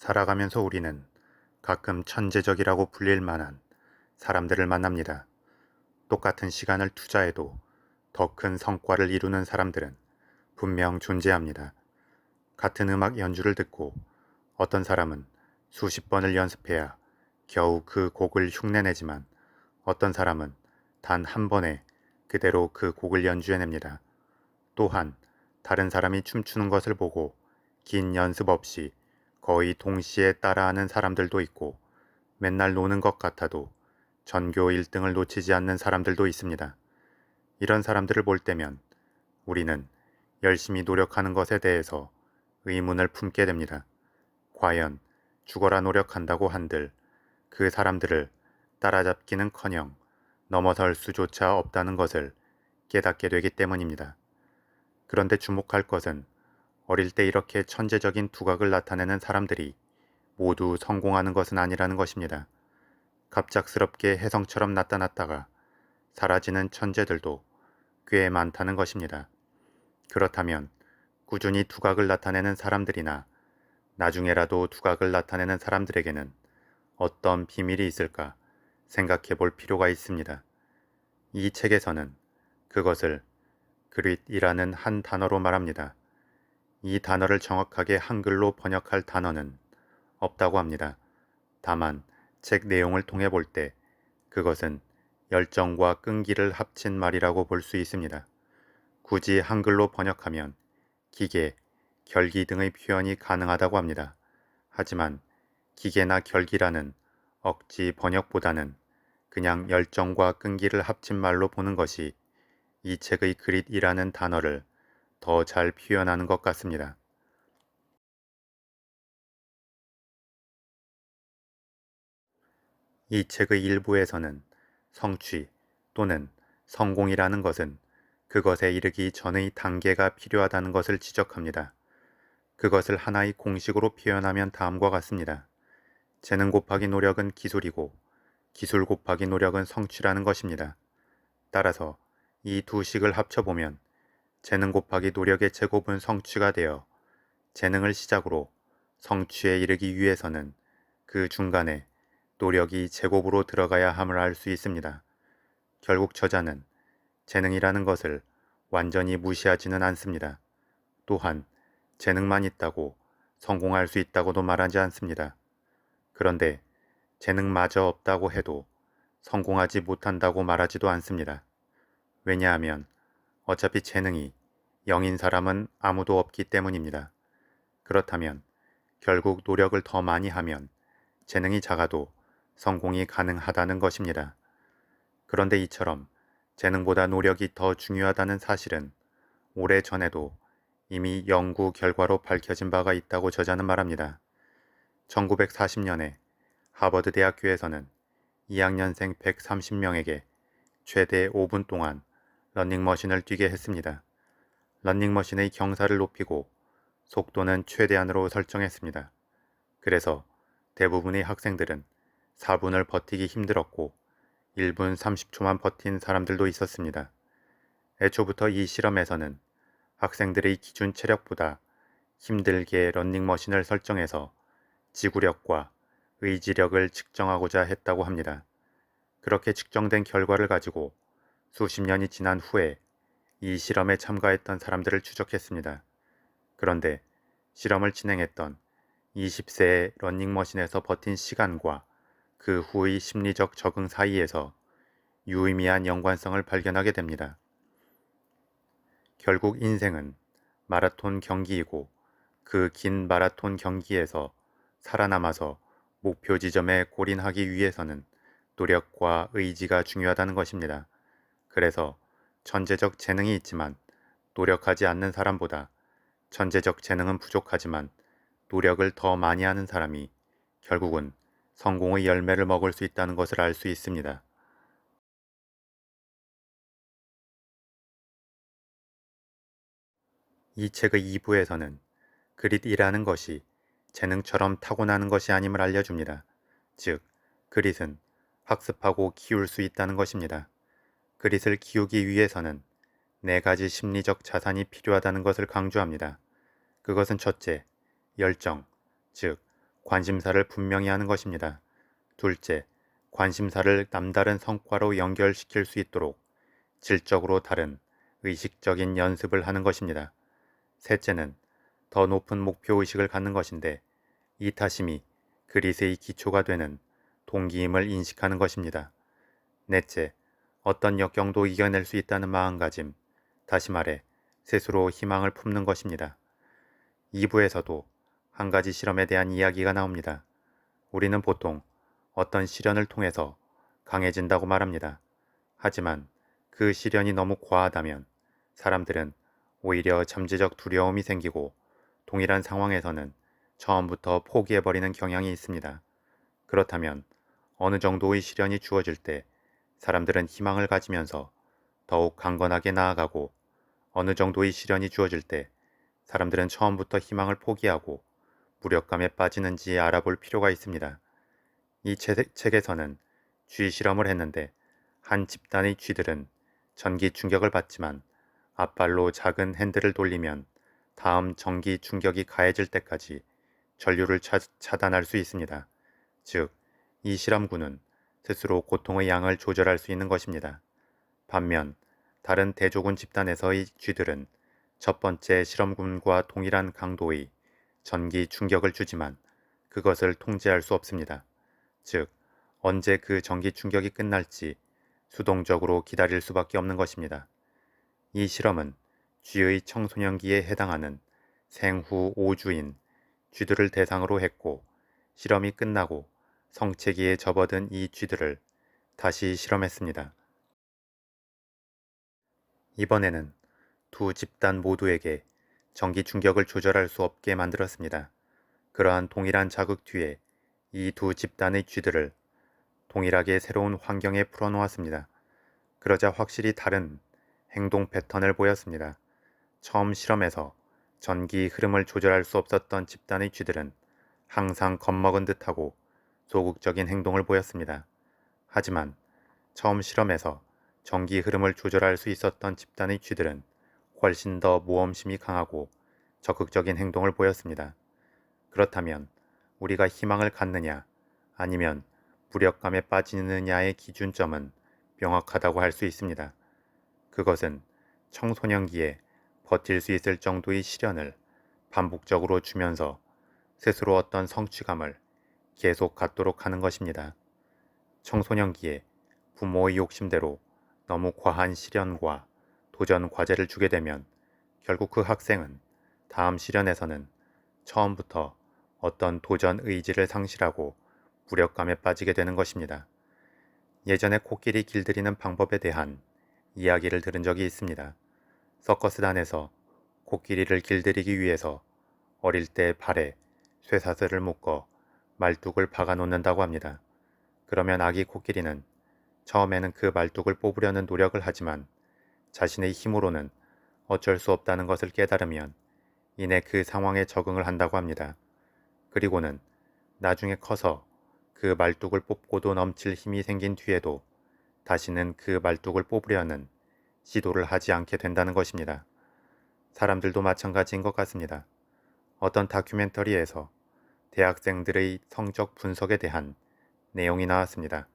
살아가면서 우리는 가끔 천재적이라고 불릴 만한 사람들을 만납니다. 똑같은 시간을 투자해도 더 큰 성과를 이루는 사람들은 분명 존재합니다. 같은 음악 연주를 듣고 어떤 사람은 수십 번을 연습해야 겨우 그 곡을 흉내내지만 어떤 사람은 단 한 번에 그대로 그 곡을 연주해냅니다. 또한 다른 사람이 춤추는 것을 보고 긴 연습 없이 거의 동시에 따라하는 사람들도 있고 맨날 노는 것 같아도 전교 1등을 놓치지 않는 사람들도 있습니다. 이런 사람들을 볼 때면 우리는 열심히 노력하는 것에 대해서 의문을 품게 됩니다. 과연 죽어라 노력한다고 한들 그 사람들을 따라잡기는 커녕 넘어설 수조차 없다는 것을 깨닫게 되기 때문입니다. 그런데 주목할 것은 어릴 때 이렇게 천재적인 두각을 나타내는 사람들이 모두 성공하는 것은 아니라는 것입니다. 갑작스럽게 혜성처럼 나타났다가 사라지는 천재들도 꽤 많다는 것입니다. 그렇다면 꾸준히 두각을 나타내는 사람들이나 나중에라도 두각을 나타내는 사람들에게는 어떤 비밀이 있을까 생각해 볼 필요가 있습니다. 이 책에서는 그것을 그릿이라는 한 단어로 말합니다. 이 단어를 정확하게 한글로 번역할 단어는 없다고 합니다. 다만 책 내용을 통해 볼 때 그것은 열정과 끈기를 합친 말이라고 볼 수 있습니다. 굳이 한글로 번역하면 기계, 결기 등의 표현이 가능하다고 합니다. 하지만 기계나 결기라는 억지 번역보다는 그냥 열정과 끈기를 합친 말로 보는 것이 이 책의 그릿이라는 단어를 더 잘 표현하는 것 같습니다. 이 책의 일부에서는 성취 또는 성공이라는 것은 그것에 이르기 전의 단계가 필요하다는 것을 지적합니다. 그것을 하나의 공식으로 표현하면 다음과 같습니다. 재능 곱하기 노력은 기술이고 기술 곱하기 노력은 성취라는 것입니다. 따라서 이 두 식을 합쳐보면 재능 곱하기 노력의 제곱은 성취가 되어 재능을 시작으로 성취에 이르기 위해서는 그 중간에 노력이 제곱으로 들어가야 함을 알 수 있습니다. 결국 저자는 재능이라는 것을 완전히 무시하지는 않습니다. 또한 재능만 있다고 성공할 수 있다고도 말하지 않습니다. 그런데 재능마저 없다고 해도 성공하지 못한다고 말하지도 않습니다. 왜냐하면 어차피 재능이 영인 사람은 아무도 없기 때문입니다. 그렇다면 결국 노력을 더 많이 하면 재능이 작아도 성공이 가능하다는 것입니다. 그런데 이처럼 재능보다 노력이 더 중요하다는 사실은 오래 전에도 이미 연구 결과로 밝혀진 바가 있다고 저자는 말합니다. 1940년에 하버드 대학교에서는 2학년생 130명에게 최대 5분 동안 런닝머신을 뛰게 했습니다. 런닝머신의 경사를 높이고 속도는 최대한으로 설정했습니다. 그래서 대부분의 학생들은 4분을 버티기 힘들었고 1분 30초만 버틴 사람들도 있었습니다. 애초부터 이 실험에서는 학생들의 기준 체력보다 힘들게 런닝머신을 설정해서 지구력과 의지력을 측정하고자 했다고 합니다. 그렇게 측정된 결과를 가지고 수십 년이 지난 후에 이 실험에 참가했던 사람들을 추적했습니다. 그런데 실험을 진행했던 20세의 런닝머신에서 버틴 시간과 그 후의 심리적 적응 사이에서 유의미한 연관성을 발견하게 됩니다. 결국 인생은 마라톤 경기이고 그 긴 마라톤 경기에서 살아남아서 목표 지점에 골인하기 위해서는 노력과 의지가 중요하다는 것입니다. 그래서 천재적 재능이 있지만 노력하지 않는 사람보다 천재적 재능은 부족하지만 노력을 더 많이 하는 사람이 결국은 성공의 열매를 먹을 수 있다는 것을 알 수 있습니다. 이 책의 2부에서는 그릿이라는 것이 재능처럼 타고나는 것이 아님을 알려줍니다. 즉, 그릿은 학습하고 키울 수 있다는 것입니다. 그릿을 키우기 위해서는 네 가지 심리적 자산이 필요하다는 것을 강조합니다. 그것은 첫째, 열정, 즉, 관심사를 분명히 하는 것입니다. 둘째, 관심사를 남다른 성과로 연결시킬 수 있도록 질적으로 다른 의식적인 연습을 하는 것입니다. 셋째는 더 높은 목표 의식을 갖는 것인데 이타심이 그릿의 기초가 되는 동기임을 인식하는 것입니다. 넷째, 어떤 역경도 이겨낼 수 있다는 마음가짐, 다시 말해 스스로 희망을 품는 것입니다. 2부에서도 한 가지 실험에 대한 이야기가 나옵니다. 우리는 보통 어떤 시련을 통해서 강해진다고 말합니다. 하지만 그 시련이 너무 과하다면 사람들은 오히려 잠재적 두려움이 생기고 동일한 상황에서는 처음부터 포기해버리는 경향이 있습니다. 그렇다면 어느 정도의 시련이 주어질 때 사람들은 희망을 가지면서 더욱 강건하게 나아가고 어느 정도의 시련이 주어질 때 사람들은 처음부터 희망을 포기하고 무력감에 빠지는지 알아볼 필요가 있습니다. 이 책에서는 쥐 실험을 했는데 한 집단의 쥐들은 전기 충격을 받지만 앞발로 작은 핸들을 돌리면 다음 전기 충격이 가해질 때까지 전류를 차, 차단할 수 있습니다. 즉, 이 실험군은 스스로 고통의 양을 조절할 수 있는 것입니다. 반면 다른 대조군 집단에서의 쥐들은 첫 번째 실험군과 동일한 강도의 전기 충격을 주지만 그것을 통제할 수 없습니다. 즉, 언제 그 전기 충격이 끝날지 수동적으로 기다릴 수밖에 없는 것입니다. 이 실험은 쥐의 청소년기에 해당하는 생후 5주인 쥐들을 대상으로 했고 실험이 끝나고 성체기에 접어든 이 쥐들을 다시 실험했습니다. 이번에는 두 집단 모두에게 전기 충격을 조절할 수 없게 만들었습니다. 그러한 동일한 자극 뒤에 이 두 집단의 쥐들을 동일하게 새로운 환경에 풀어놓았습니다. 그러자 확실히 다른 행동 패턴을 보였습니다. 처음 실험에서 전기 흐름을 조절할 수 없었던 집단의 쥐들은 항상 겁먹은 듯하고 소극적인 행동을 보였습니다. 하지만 처음 실험에서 전기 흐름을 조절할 수 있었던 집단의 쥐들은 훨씬 더 모험심이 강하고 적극적인 행동을 보였습니다. 그렇다면 우리가 희망을 갖느냐 아니면 무력감에 빠지느냐의 기준점은 명확하다고 할 수 있습니다. 그것은 청소년기에 버틸 수 있을 정도의 시련을 반복적으로 주면서 스스로 어떤 성취감을 계속 갖도록 하는 것입니다. 청소년기에 부모의 욕심대로 너무 과한 시련과 도전 과제를 주게 되면 결국 그 학생은 다음 시련에서는 처음부터 어떤 도전 의지를 상실하고 무력감에 빠지게 되는 것입니다. 예전에 코끼리 길들이는 방법에 대한 이야기를 들은 적이 있습니다. 서커스단에서 코끼리를 길들이기 위해서 어릴 때 발에 쇠사슬을 묶어 말뚝을 박아 놓는다고 합니다. 그러면 아기 코끼리는 처음에는 그 말뚝을 뽑으려는 노력을 하지만 자신의 힘으로는 어쩔 수 없다는 것을 깨달으면 이내 그 상황에 적응을 한다고 합니다. 그리고는 나중에 커서 그 말뚝을 뽑고도 넘칠 힘이 생긴 뒤에도 다시는 그 말뚝을 뽑으려는 시도를 하지 않게 된다는 것입니다. 사람들도 마찬가지인 것 같습니다. 어떤 다큐멘터리에서 대학생들의 성적 분석에 대한 내용이 나왔습니다.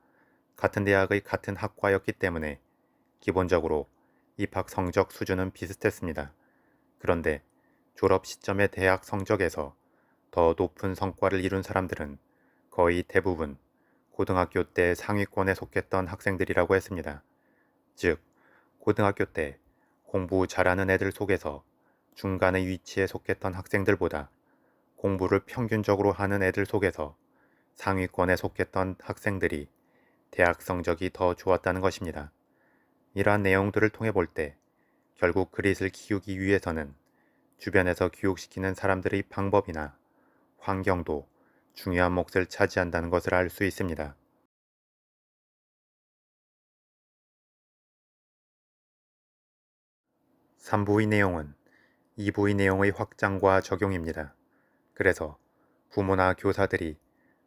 같은 대학의 같은 학과였기 때문에 기본적으로 입학 성적 수준은 비슷했습니다. 그런데 졸업 시점의 대학 성적에서 더 높은 성과를 이룬 사람들은 거의 대부분 고등학교 때 상위권에 속했던 학생들이라고 했습니다. 즉, 고등학교 때 공부 잘하는 애들 속에서 중간의 위치에 속했던 학생들보다 공부를 평균적으로 하는 애들 속에서 상위권에 속했던 학생들이 대학 성적이 더 좋았다는 것입니다. 이러한 내용들을 통해 볼 때 결국 그릿을 키우기 위해서는 주변에서 교육시키는 사람들의 방법이나 환경도 중요한 몫을 차지한다는 것을 알 수 있습니다. 3부의 내용은 2부의 내용의 확장과 적용입니다. 그래서 부모나 교사들이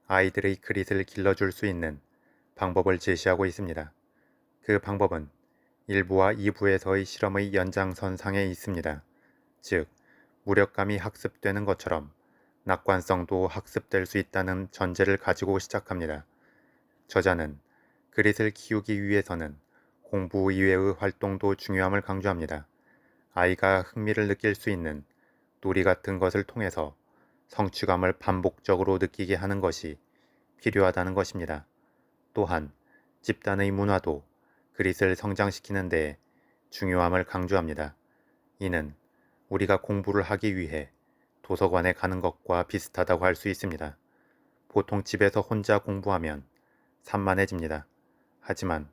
아이들의 그릿을 길러줄 수 있는 방법을 제시하고 있습니다. 그 방법은 1부와 2부에서의 실험의 연장선상에 있습니다. 즉, 무력감이 학습되는 것처럼 낙관성도 학습될 수 있다는 전제를 가지고 시작합니다. 저자는 그릿을 키우기 위해서는 공부 이외의 활동도 중요함을 강조합니다. 아이가 흥미를 느낄 수 있는 놀이 같은 것을 통해서 성취감을 반복적으로 느끼게 하는 것이 필요하다는 것입니다. 또한 집단의 문화도 그릿을 성장시키는 데 중요함을 강조합니다. 이는 우리가 공부를 하기 위해 도서관에 가는 것과 비슷하다고 할 수 있습니다. 보통 집에서 혼자 공부하면 산만해집니다. 하지만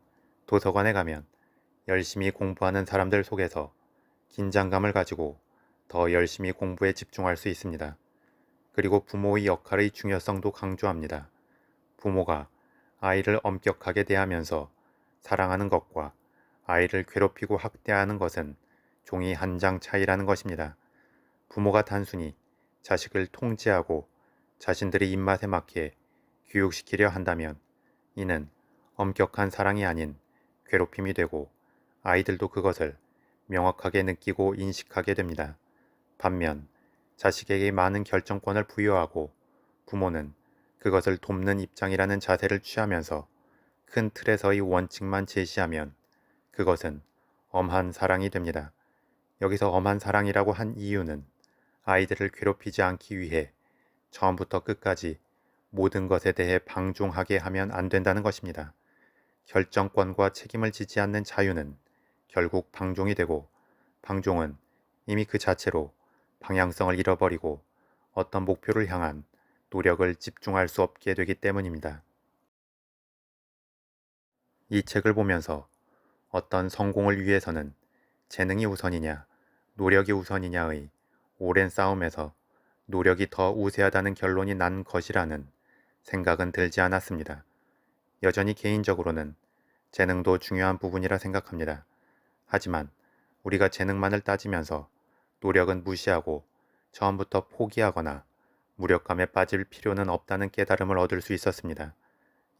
도서관에 가면 열심히 공부하는 사람들 속에서 긴장감을 가지고 더 열심히 공부에 집중할 수 있습니다. 그리고 부모의 역할의 중요성도 강조합니다. 부모가 아이를 엄격하게 대하면서 사랑하는 것과 아이를 괴롭히고 학대하는 것은 종이 한 장 차이라는 것입니다. 부모가 단순히 자식을 통제하고 자신들의 입맛에 맞게 교육시키려 한다면 이는 엄격한 사랑이 아닌 괴롭힘이 되고 아이들도 그것을 명확하게 느끼고 인식하게 됩니다. 반면 자식에게 많은 결정권을 부여하고 부모는 그것을 돕는 입장이라는 자세를 취하면서 큰 틀에서의 원칙만 제시하면 그것은 엄한 사랑이 됩니다. 여기서 엄한 사랑이라고 한 이유는 아이들을 괴롭히지 않기 위해 처음부터 끝까지 모든 것에 대해 방종하게 하면 안 된다는 것입니다. 결정권과 책임을 지지 않는 자유는 결국 방종이 되고 방종은 이미 그 자체로 방향성을 잃어버리고 어떤 목표를 향한 노력을 집중할 수 없게 되기 때문입니다. 이 책을 보면서 어떤 성공을 위해서는 재능이 우선이냐, 노력이 우선이냐의 오랜 싸움에서 노력이 더 우세하다는 결론이 난 것이라는 생각은 들지 않았습니다. 여전히 개인적으로는 재능도 중요한 부분이라 생각합니다. 하지만 우리가 재능만을 따지면서 노력은 무시하고 처음부터 포기하거나 무력감에 빠질 필요는 없다는 깨달음을 얻을 수 있었습니다.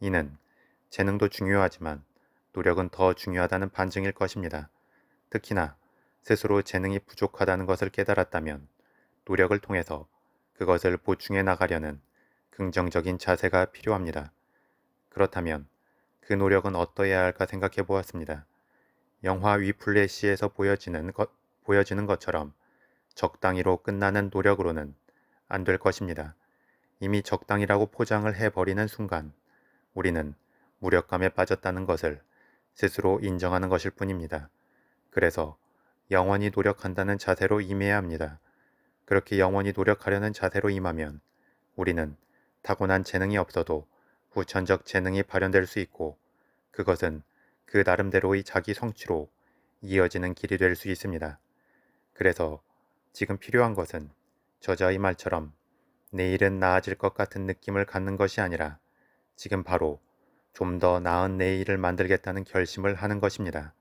이는 재능도 중요하지만 노력은 더 중요하다는 반증일 것입니다. 특히나 스스로 재능이 부족하다는 것을 깨달았다면 노력을 통해서 그것을 보충해 나가려는 긍정적인 자세가 필요합니다. 그렇다면 그 노력은 어떠해야 할까 생각해 보았습니다. 영화 위플래시에서 보여지는, 것, 보여지는 것처럼 적당히로 끝나는 노력으로는 안 될 것입니다. 이미 적당이라고 포장을 해버리는 순간 우리는 무력감에 빠졌다는 것을 스스로 인정하는 것일 뿐입니다. 그래서 영원히 노력한다는 자세로 임해야 합니다. 그렇게 영원히 노력하려는 자세로 임하면 우리는 타고난 재능이 없어도 후천적 재능이 발현될 수 있고 그것은 그 나름대로의 자기 성취로 이어지는 길이 될 수 있습니다. 그래서 지금 필요한 것은 저자의 말처럼 내일은 나아질 것 같은 느낌을 갖는 것이 아니라 지금 바로 좀 더 나은 내일을 만들겠다는 결심을 하는 것입니다.